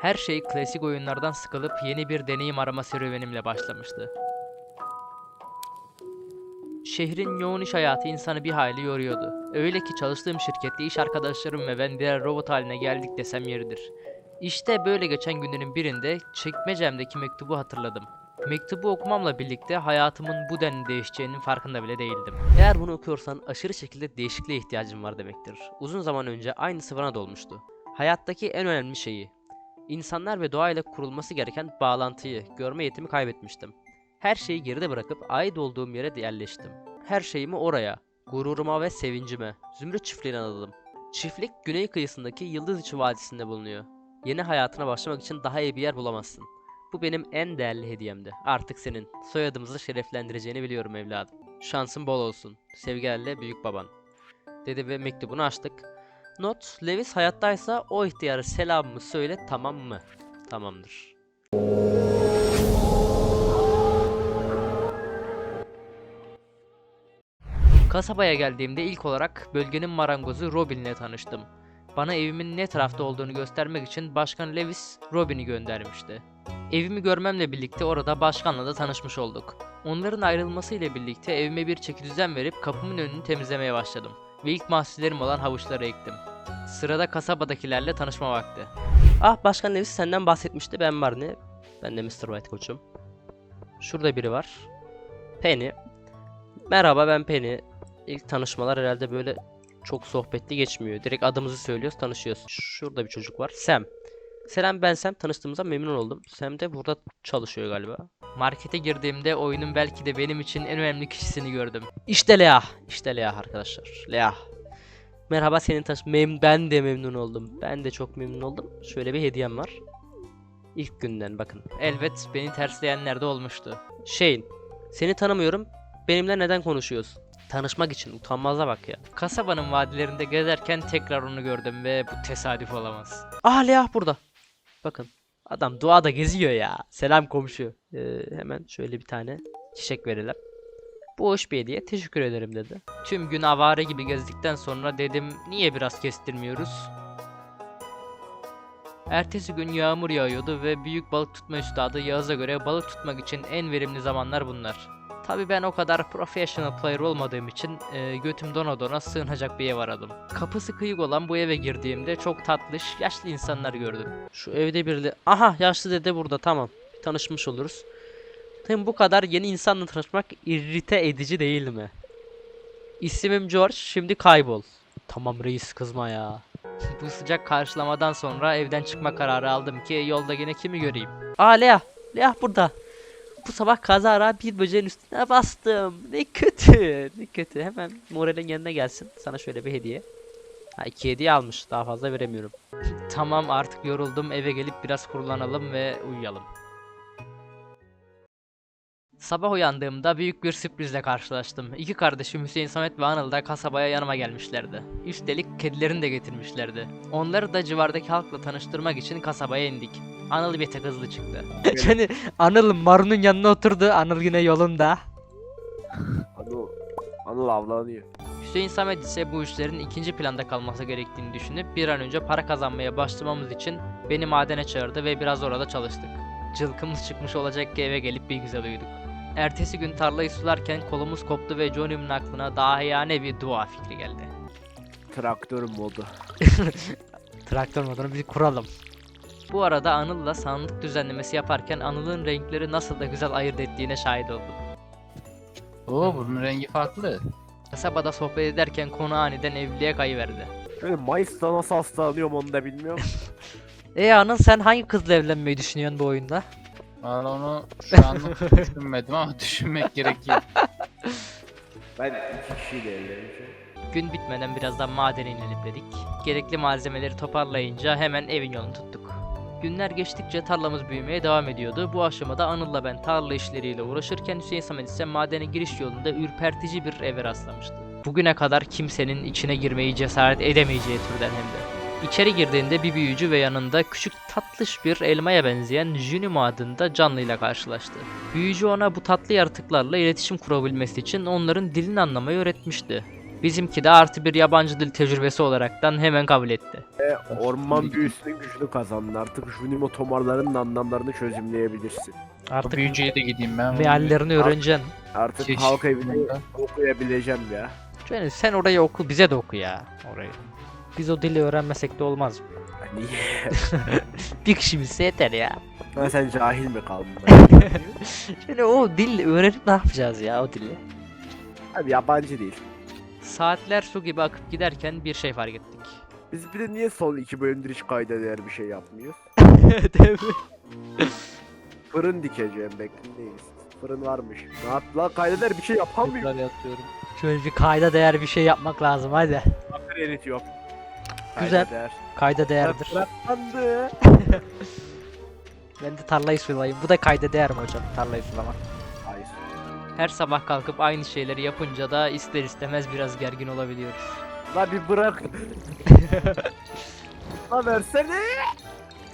Her şey klasik oyunlardan sıkılıp yeni bir deneyim arama serüvenimle başlamıştı. Şehrin yoğun iş hayatı insanı bir hayli yoruyordu. Öyle ki çalıştığım şirkette iş arkadaşlarım ve ben birer robot haline geldik desem yeridir. İşte böyle geçen günlerin birinde çekmecemdeki mektubu hatırladım. Mektubu okumamla birlikte hayatımın bu denli değişeceğinin farkında bile değildim. Eğer bunu okuyorsan aşırı şekilde değişikliğe ihtiyacın var demektir. Uzun zaman önce aynısı bana da olmuştu. Hayattaki en önemli şeyi, insanlar ve doğayla kurulması gereken bağlantıyı, görme yetimi kaybetmiştim. Her şeyi geride bırakıp ait olduğum yere yerleştim. Her şeyimi oraya, gururuma ve sevincime, Zümrüt çiftliğine adadım. Çiftlik güney kıyısındaki Yıldız Vadisi'nde bulunuyor. Yeni hayatına başlamak için daha iyi bir yer bulamazsın. Bu benim en değerli hediyemdi. Artık senin. Soyadımızı şereflendireceğini biliyorum evladım. Şansın bol olsun. Sevgilerle büyük baban. Dedi ve mektubunu açtık. Not, Lewis hayattaysa o ihtiyarı selamımı söyle tamam mı? Tamamdır. Kasabaya geldiğimde ilk olarak bölgenin marangozu Robin ile tanıştım. Bana evimin ne tarafta olduğunu göstermek için Başkan Lewis Robin'i göndermişti. Evimi görmemle birlikte orada başkanla da tanışmış olduk. Onların ayrılması ile birlikte evime bir çeki düzen verip kapımın önünü temizlemeye başladım. Ve ilk mahsullerim olan havuçları ektim. Sırada kasabadakilerle tanışma vakti. Ah Başkan Lewis senden bahsetmişti ben Barney. Ben de Mr. White koçum. Şurada biri var. Penny. Merhaba ben Penny. İlk tanışmalar herhalde böyle çok sohbetli geçmiyor. Direkt adımızı söylüyoruz, tanışıyoruz. Şurada bir çocuk var. Sam. Selam ben Sam. Tanıştığımıza memnun oldum. Sam de burada çalışıyor galiba. Markete girdiğimde oyunun belki de benim için en önemli kişisini gördüm. İşte Leah. İşte Leah arkadaşlar. Leah. Merhaba senin tanış... Mem ben de memnun oldum. Ben de çok memnun oldum. Şöyle bir hediyem var. İlk günden bakın. Elbet beni tersleyenler de olmuştu. Shane. Seni tanımıyorum. Benimle neden konuşuyorsun? Tanışmak için utanmaza bak ya. Kasabanın vadilerinde gezerken tekrar onu gördüm ve bu tesadüf olamaz. Ah Leah burada. Bakın adam doğada geziyor ya. Selam komşu. Ee, hemen şöyle bir tane çiçek verelim. Bu hoş bir hediye. Teşekkür ederim dedi. Tüm gün avare gibi gezdikten sonra dedim niye biraz kestirmiyoruz? Ertesi gün yağmur yağıyordu ve büyük balık tutma üstadı Yağız'a göre balık tutmak için en verimli zamanlar bunlar. Tabi ben o kadar professional player olmadığım için e, götüm dona dona sığınacak bir ev aradım. Kapısı kıyık olan bu eve girdiğimde çok tatlış, yaşlı insanlar gördüm. Şu evde birileri... Aha yaşlı dede burada tamam. Tanışmış oluruz. Hem bu kadar yeni insanla tanışmak irrite edici değil mi? İsmim George, şimdi kaybol. Tamam reis kızma ya. bu sıcak karşılamadan sonra evden çıkma kararı aldım ki yolda yine kimi göreyim. Aa Lea, Lea burada. Bu sabah kazara bir böceğin üstüne bastım. Ne kötü, ne kötü. Hemen moralin yanına gelsin. Sana şöyle bir hediye. Ha iki hediye almış. Daha fazla veremiyorum. tamam artık yoruldum. Eve gelip biraz kurulanalım ve uyuyalım. Sabah uyandığımda büyük bir sürprizle karşılaştım. İki kardeşim Hüseyin Samet ve Anıl da kasabaya yanıma gelmişlerdi. Üstelik kedilerini de getirmişlerdi. Onları da civardaki halkla tanıştırmak için kasabaya indik. Anıl bir tek hızlı çıktı. Yani Anıl Marun'un yanına oturdu. Anıl yine yolunda. Anıl, Anıl avlanıyor. Hüseyin Samet ise bu işlerin ikinci planda kalması gerektiğini düşünüp bir an önce para kazanmaya başlamamız için beni madene çağırdı ve biraz orada çalıştık. Cılkımız çıkmış olacak ki eve gelip bir güzel uyuduk. Ertesi gün tarlayı sularken kolumuz koptu ve Johnny'min aklına dahiyane bir dua fikri geldi. Traktör modu. Traktör modunu bir kuralım. Bu arada Anıl'la sandık düzenlemesi yaparken Anıl'ın renkleri nasıl da güzel ayırt ettiğine şahit oldum. Oo bunun rengi farklı. Kasabada sohbet ederken konu aniden evliliğe kayıverdi. Şöyle Mayıs'ta nasıl hastalanıyorum onu da bilmiyorum. E Anıl sen hangi kızla evlenmeyi düşünüyorsun bu oyunda? Valla onu şu anlık düşünmedim ama düşünmek gerekiyor. ben iki kişiyle evlenmişim. Gün bitmeden birazdan madene inelim dedik. Gerekli malzemeleri toparlayınca hemen evin yolunu tuttuk. Günler geçtikçe tarlamız büyümeye devam ediyordu. Bu aşamada Anıl'la ben tarla işleriyle uğraşırken Hüseyin Samet ise madene giriş yolunda ürpertici bir eve rastlamıştı. Bugüne kadar kimsenin içine girmeyi cesaret edemeyeceği türden hem de. İçeri girdiğinde bir büyücü ve yanında küçük tatlış bir elmaya benzeyen Junimo adında canlıyla karşılaştı. Büyücü ona bu tatlı yaratıklarla iletişim kurabilmesi için onların dilini anlamayı öğretmişti. Bizimki de artı bir yabancı dil tecrübesi olaraktan hemen kabul etti. Orman büyüsünün gücünü kazandın. Artık Junimo tomarlarının anlamlarını çözümleyebilirsin. Bu Artık büyücüye de gideyim ben. meallerini öğreneceksin. Artık Keşke. halk evini okuyabileceğim ya. Yani sen orayı oku bize de oku ya orayı. Biz o dili öğrenmesek de olmaz mı? Niye? Bir kişi bilse yeter ya. Ha, sen cahil mi kaldın? Şöyle o dil öğrenip ne yapacağız ya o dili? Abi yabancı değil. Saatler su gibi akıp giderken bir şey fark ettik. Biz bir de niye son iki bölümdür hiç kayda değer bir şey yapmıyoruz? Değil mi? Fırın dikeceğim bekleyin. Fırın varmış. Ne yaptı lan kayda değer bir şey yapamıyor. Tekrar yatıyorum. Şöyle bir kayda değer bir şey yapmak lazım hadi. Bakır eritiyor. Güzel. Kayda değer. Kayda değerdir. Bıraklandı. Ben de tarlayı sulayayım. Bu da kayda değer mi hocam tarlayı sulamak? Hayır. Her sabah kalkıp aynı şeyleri yapınca da ister istemez biraz gergin olabiliyoruz. La bir bırak. La versene.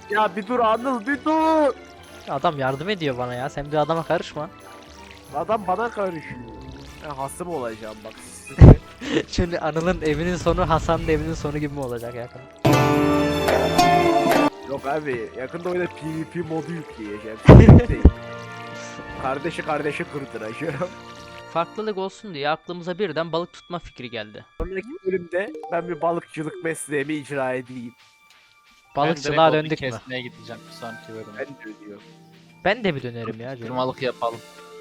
Ya bir dur Anıl bir dur. Adam yardım ediyor bana ya. Sen bir adama karışma. Adam bana karışıyor. Ben hasım olacağım bak. Şimdi Anıl'ın evinin sonu Hasan'ın evinin sonu gibi mi olacak yakın? Yok abi yakında oyuna PvP modu yükleyeceğim. Kardeşi kardeşi kırdıracağım. Farklılık olsun diye aklımıza birden balık tutma fikri geldi. Sonraki bölümde ben bir balıkçılık mesleğimi icra edeyim. Balıkçılığa ben direkt döndük odun mü? kesmeye gideceğim bir sonraki bölüme. Ben de ödüyorum. Ben de bir dönerim ya. canım. Kırmalık yapalım.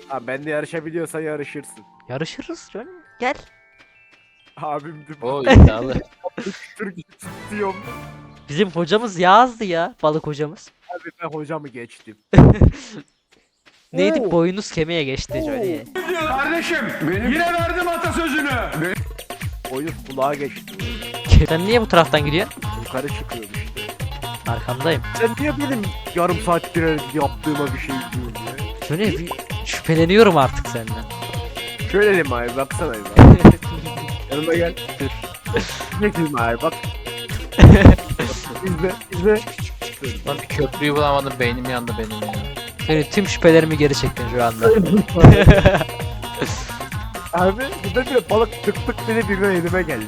Ha ben de yarışabiliyorsan yarışırsın. Yarışırız canım. Gel. Abim de O iddialı. Türk tutuyorum. Bizim hocamız Yağız'dı ya. Balık hocamız. Abi ben hocamı geçtim. Neydi? Oo. Boynuz kemiğe geçti Johnny. Kardeşim yine verdim atasözünü. Boyun kulağa geçti. Sen niye bu taraftan gidiyorsun? Yukarı çıkıyorum işte. Arkandayım. Sen niye benim yarım saattir yaptığıma bir şey diyorsun ya? Johnny bir şüpheleniyorum artık senden. Şöyle diyeyim abi baksana abi. Yanıma gel. Ne diyeyim abi bak. izle izle. Lan bir köprüyü bulamadım beynim yandı benim ya. Johnny tüm şüphelerimi geri çektin şu anda. Abi burada bir balık tık tık bile birden elime geldi.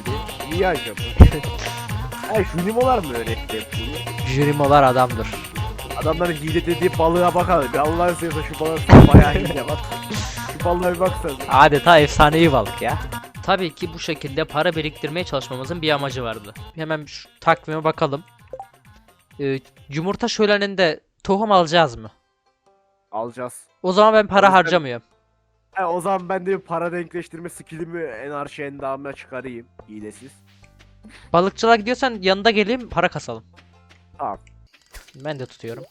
Niye acaba? Ay şu limolar mı öğretti bunu? Jürimolar adamdır. Adamların hile dediği balığa bakalım. Ya Allah'ın seversen şu balığa bayağı hile bak. Şu balığa bir baksana. Adeta efsanevi balık ya. Tabii ki bu şekilde para biriktirmeye çalışmamızın bir amacı vardı. Hemen şu takvime bakalım. Ee, yumurta şöleninde tohum alacağız mı? Alacağız. O zaman ben para harcamıyorum. Ha, o zaman ben de bir para denkleştirme skillimi en arşa endamına çıkarayım. Hilesiz. Balıkçılığa gidiyorsan yanında geleyim para kasalım. Tamam. Ben de tutuyorum.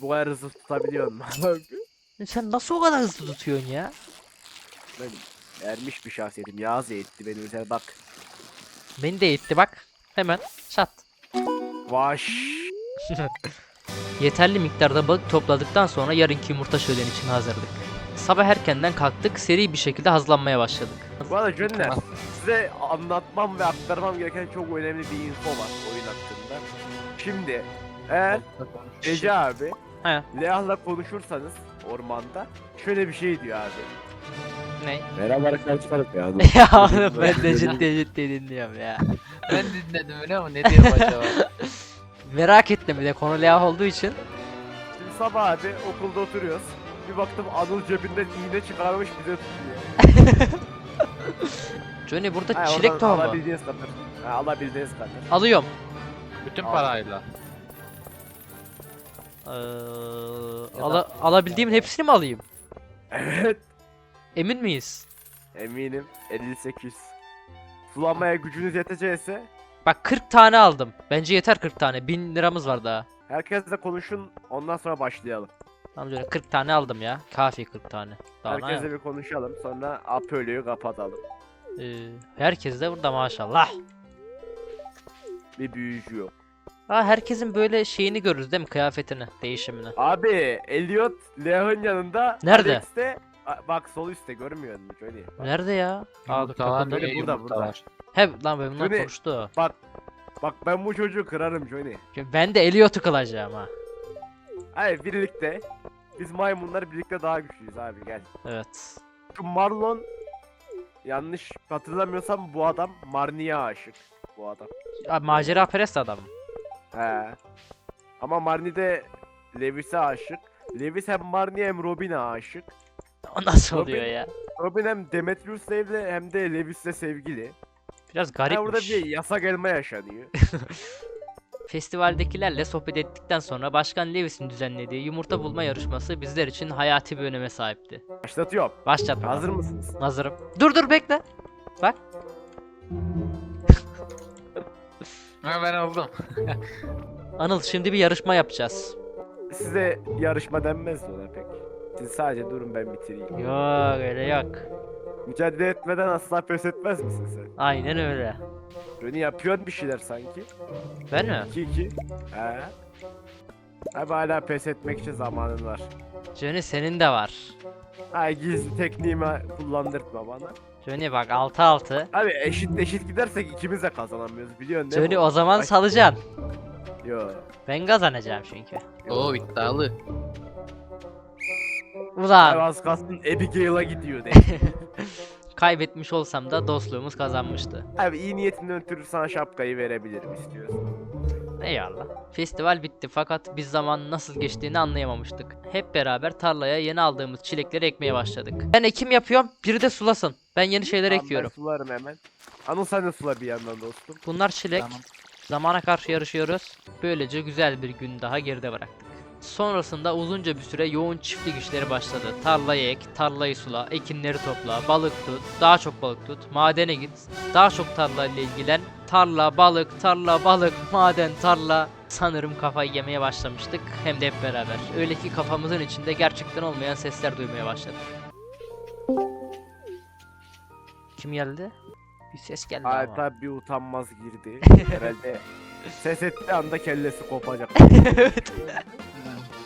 Bu kadar hızlı tutabiliyor musun? abi? Sen nasıl o kadar hızlı tutuyorsun ya? ben ermiş bir şahsiyetim. Yağız eğitti beni özel bak. Beni de eğitti bak. Hemen çat. Vaş. Yeterli miktarda balık topladıktan sonra yarınki yumurta şöleni için hazırdık. Sabah erkenden kalktık, seri bir şekilde hazırlanmaya başladık. Bu arada Jönler size anlatmam ve aktarmam gereken çok önemli bir info var oyun hakkında. Şimdi eğer Ece abi He. Leah'la konuşursanız ormanda şöyle bir şey diyor abi. Ne? Merhaba arkadaşlar ya. ya oğlum ben de ciddi ciddi dinliyorum ya. Ben dinledim öyle ama ne diyorum acaba? Merak ettim bir de konu Leah olduğu için. Şimdi sabah abi okulda oturuyoruz. Bir baktım Anıl cebinden iğne çıkarmış bize tutuyor. Johnny burada Ha, çilek oradan tohumu. Alabildiğiniz kadar. Ha, alabildiğiniz kadar. Alıyorum. Bütün Al. parayla. Ee, ala- alabildiğimin hepsini mi alayım? Evet. Emin miyiz? Eminim 58. Sulamaya gücünüz yetecekse Bak 40 tane aldım. Bence yeter 40 tane. 1000 liramız var daha. herkesle konuşun ondan sonra başlayalım. Tamam Johnny 40 tane aldım ya. Kafi 40 tane. Daha Herkesle bir konuşalım sonra Apollo'yu kapatalım. Ee, herkes de burada maşallah. Bir büyücü yok. Ha herkesin böyle şeyini görürüz değil mi? Kıyafetini, değişimini. Abi Elliot Leah'ın yanında Nerede? Alex de A- bak sol üstte görmüyor musun Johnny? Bak, Nerede ya? Aa, Yumurtalar böyle burada, burada. var. He lan ben Johnny. konuştu. bak bak ben bu çocuğu kırarım Johnny. Ben de Elliot'u kılacağım ha. Hayır birlikte biz maymunlar birlikte daha güçlüyüz abi gel. Evet. Şu Marlon yanlış hatırlamıyorsam bu adam Marnie'ye aşık. Bu adam. Abi, macera perest adam. He. Ama Marnie de Lewis'e aşık. Lewis hem Marnie hem Robin'e aşık. O nasıl Robin- oluyor ya? Robin hem Demetrius'la evli hem de Lewis'le sevgili. Biraz Ha, burada garipmiş. bir yasak elma yaşanıyor. Festivaldekilerle sohbet ettikten sonra Başkan Lewis'in düzenlediği yumurta bulma yarışması bizler için hayati bir öneme sahipti. Başlatıyorum. Başlat. Hazır mısınız? Hazırım. Dur dur bekle. Ha ben oldum. Anıl şimdi bir yarışma yapacağız. Size yarışma denmez mi ona pek? Siz sadece durun ben bitireyim. Yok öyle yok. Mücadele etmeden asla pes etmez misin sen? Aynen öyle. Röni yapıyorsun bir şeyler sanki. Ben mi? 2-2. He. Abi hala pes etmek için zamanın var. Johnny senin de var. Ha gizli tekniğimi kullandırtma bana. Johnny bak 6-6. Abi eşit eşit gidersek ikimiz de kazanamıyoruz biliyorsun değil Johnny mi? o zaman Ay- salacaksın. Yo. Ben kazanacağım çünkü. Oo iddialı. Abi Ulan az kalsın Abigail'a gidiyor de. kaybetmiş olsam da dostluğumuz kazanmıştı. Abi iyi niyetinden ötürü sana şapkayı verebilirim istiyorsan. Eyvallah. Festival bitti fakat biz zamanın nasıl geçtiğini anlayamamıştık. Hep beraber tarlaya yeni aldığımız çilekleri ekmeye başladık. Ben ekim yapıyorum, biri de sulasın. Ben yeni şeyler Tamam, ekiyorum. Ben sularım hemen. Anıl sen de sula bir yandan dostum. Bunlar çilek. Tamam. Zamana karşı yarışıyoruz. Böylece güzel bir gün daha geride bıraktık. Sonrasında uzunca bir süre yoğun çiftlik işleri başladı. Tarlayı ek, tarlayı sula, ekinleri topla, balık tut, daha çok balık tut, madene git, daha çok tarla ile ilgilen, tarla, balık, tarla, balık, maden, tarla. Sanırım kafayı yemeye başlamıştık hem de hep beraber. Öyle ki kafamızın içinde gerçekten olmayan sesler duymaya başladık. Kim geldi? Bir ses geldi ama. Hatta bir utanmaz girdi. Herhalde ses ettiği anda kellesi kopacak.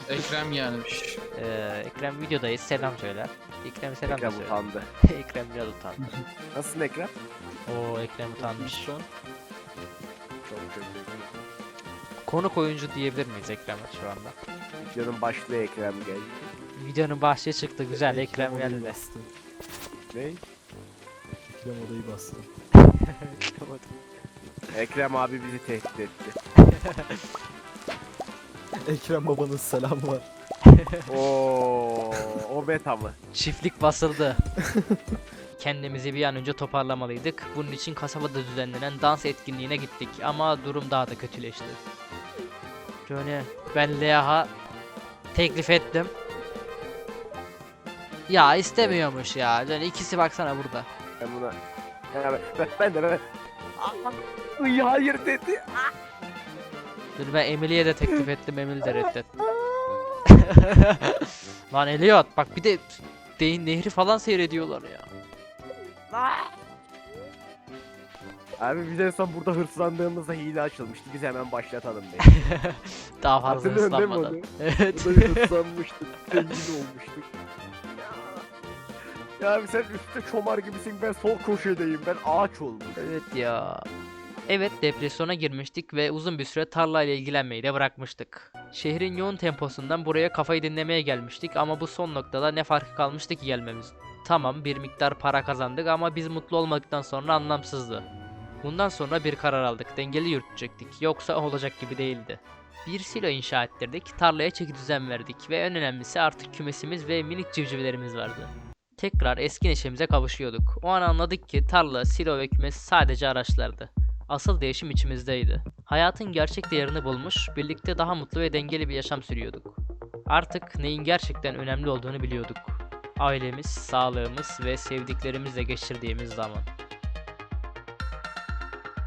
Ekrem gelmiş. Ee, Ekrem videodayız. Selam söyle. Ekrem selam Ekrem söyle. utandı. Ekrem biraz utandı. Nasılsın Ekrem? Oo Ekrem utanmış. Konuk oyuncu diyebilir miyiz Ekrem'e şu anda? Videonun başlığı Ekrem geldi. Videonun bahçe çıktı güzel Ekrem geldi. de. Ne? Ekrem odayı bastı. Ekrem abi bizi tehdit etti. Ekrem babanın selamı var. Oo, o beta mı? Çiftlik basıldı. Kendimizi bir an önce toparlamalıydık. Bunun için kasabada düzenlenen dans etkinliğine gittik ama durum daha da kötüleşti. Johnny, ben Leah'a teklif ettim. Ya istemiyormuş ya. Johnny ikisi baksana burada. Ben buna... Ya ben, ben, de ben... Aa, Iy, hayır dedi. Dur ben Emily'ye de teklif ettim, Emily de reddetti. Lan Elliot bak bir de deyin nehri falan seyrediyorlar ya. Abi biz en son burada hırslandığımızda hile açılmıştı. Biz hemen başlatalım be. Daha fazla Hatırlıyorsun değil mi ıslanmadan. onu? Evet. Burada bir hırslanmıştık. Zengin olmuştuk. Ya abi sen üstte çomar gibisin ben sol köşedeyim ben ağaç oldum. evet ya. Evet depresyona girmiştik ve uzun bir süre tarlayla ilgilenmeyi de bırakmıştık. Şehrin yoğun temposundan buraya kafayı dinlemeye gelmiştik ama bu son noktada ne farkı kalmıştı ki gelmemiz. Tamam bir miktar para kazandık ama biz mutlu olmadıktan sonra anlamsızdı. Bundan sonra bir karar aldık. Dengeli yürütecektik. Yoksa olacak gibi değildi. Bir silo inşa ettirdik. Tarlaya çeki düzen verdik. Ve en önemlisi artık kümesimiz ve minik civcivlerimiz vardı. Tekrar eski neşemize kavuşuyorduk. O an anladık ki tarla, silo ve kümes sadece araçlardı. Asıl değişim içimizdeydi. Hayatın gerçek değerini bulmuş, birlikte daha mutlu ve dengeli bir yaşam sürüyorduk. Artık neyin gerçekten önemli olduğunu biliyorduk. Ailemiz, sağlığımız ve sevdiklerimizle geçirdiğimiz zaman.